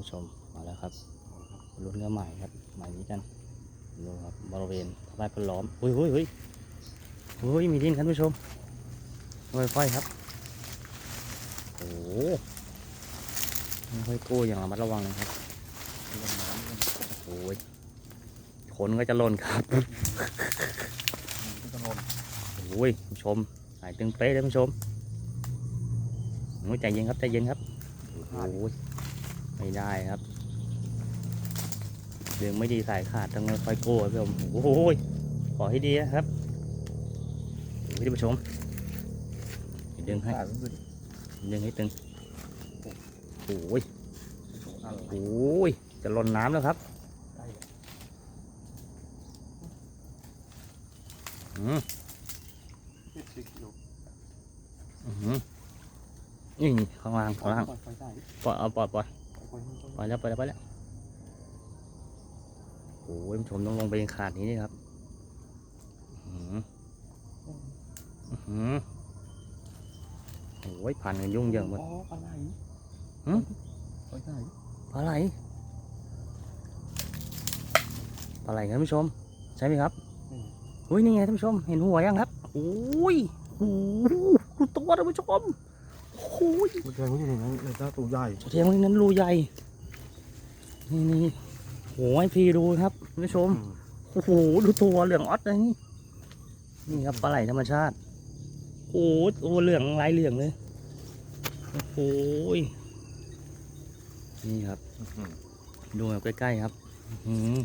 ผู้ชมมาแล้วครับลุ้นเรือใหม่ครับใหมายนี้กันดูครับบริเวณทบายพนล้อมอุ้ยอุ้ยอุ้ยอุ้ยมีดินครับผู้ชมค่อยๆครับโอ้โหค่อยๆกู้อย่างระมัดระวังนะครับโอ้ยคนก็จะหล่นครับโอ้ยผู้ชมหายตึงเป๊ะเลยผู้ชมโอ้ยใจเย็นครับใจเย็นครับโอ้ย ไม่ได้ครับเรื่องไม่ดีสายขาดต้องค่อยๆโก้ครับผู้ชมโอ้ยขอให้ดีนะครับโอ้ยท่านผู้ชมดึงให้ดึงให้ตึงโอ้ยโอ้ยจะหล่นน้ำแล้วครับอืมอื้อหือนี่นี่ข้างล่างข้างล่างปล่อยเอาปล่อยปล่อย ปล่อยแล้วปล่อยแล้วปล่อยแล้วโอ้ยผู้ชมต้องลงไปขาดนี้นี่ครับอื้อหืออื้อหือโอ้ยพันกันยุ่งเหยิงหมดอ๋อปลาไหลหืมปลาไหลปลาไหลปลาไหลครับท่านผู้ชม ใช่ไหมครับอุ้ยนี่ไงท่านผู้ชม เห็นหัวยังครับโอ้ยโอ้โหดูตัวท่านผู้ชมโอ้ ยมันแทงไม่อยู่ในนั้นเลยเจ้าตัวใหญ่เทียมนั้นรูใหญ่ นี่นี่โหให้พี่ดูครับท่านผู้ชม โอ้โห ดูตัวเหลืองออดเลยนี่ นี่ครับปลาไหลธรรมชาติ โอ้โหตัวเหลืองลายเหลืองเลย โอ้โหยนี่ครับ ดูแบบใกล้ๆครับอื้อหือ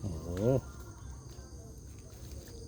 โอ้โห